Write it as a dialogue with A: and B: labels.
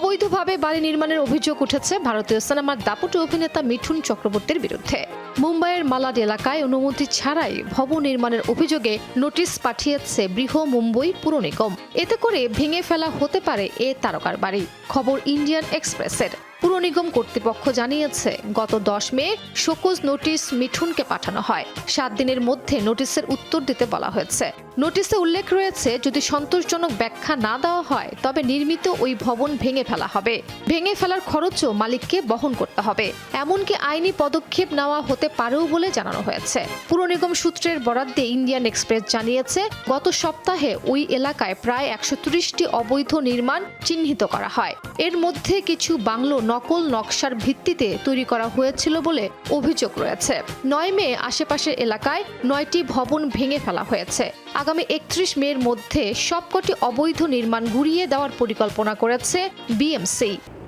A: অবৈধভাবে বাড়ি নির্মাণের অভিযোগ উঠেছে ভারতীয় সিনেমার দাপুটে অভিনেতা মিঠুন চক্রবর্তীর বিরুদ্ধে। মুম্বাইয়ের মালাড এলাকায় অনুমতি ছাড়াই ভবন নির্মাণের অভিযোগে নোটিশ পাঠিয়েছে বৃহ মুম্বই পুর নিগম। এতে করে ভেঙে ফেলা হতে পারে এ তারকার বাড়ি। খবর ইন্ডিয়ান এক্সপ্রেসের। পুর নিগম কর্তৃপক্ষ জানিয়েছে, গত দশ মে শোকজ নোটিশ মিঠুনকে পাঠানো হয়। সাত দিনের মধ্যে নোটিশের উত্তর দিতে বলা হয়েছে। নোটিশে উল্লেখ রয়েছে, যদি সন্তোষজনক ব্যাখ্যা না দেওয়া হয়, তবে নির্মিত ওই ভবন ভেঙে ফেলা হবে। ভেঙে ফেলার খরচও মালিককে বহন করতে হবে। এমনকি আইনি পদক্ষেপ নেওয়া হতে পারেও বলে জানানো হয়েছে। পুর নিগম সূত্রের বরাদ্দে ইন্ডিয়ান এক্সপ্রেস জানিয়েছে, গত সপ্তাহে ওই এলাকায় প্রায় একশো অবৈধ নির্মাণ চিহ্নিত করা হয়। এর মধ্যে কিছু বাংলো নকল নকশার ভিত্তিতে তৈরি করা হয়েছিল বলে অভিযোগ রয়েছে। নয় মে আশেপাশের এলাকায় নয়টি ভবন ভেঙে ফেলা হয়েছে। আগামী একত্রিশ মের মধ্যে সবকটি অবৈধ নির্মাণ গুড়িয়ে দেওয়ার পরিকল্পনা করেছে বিএমসি।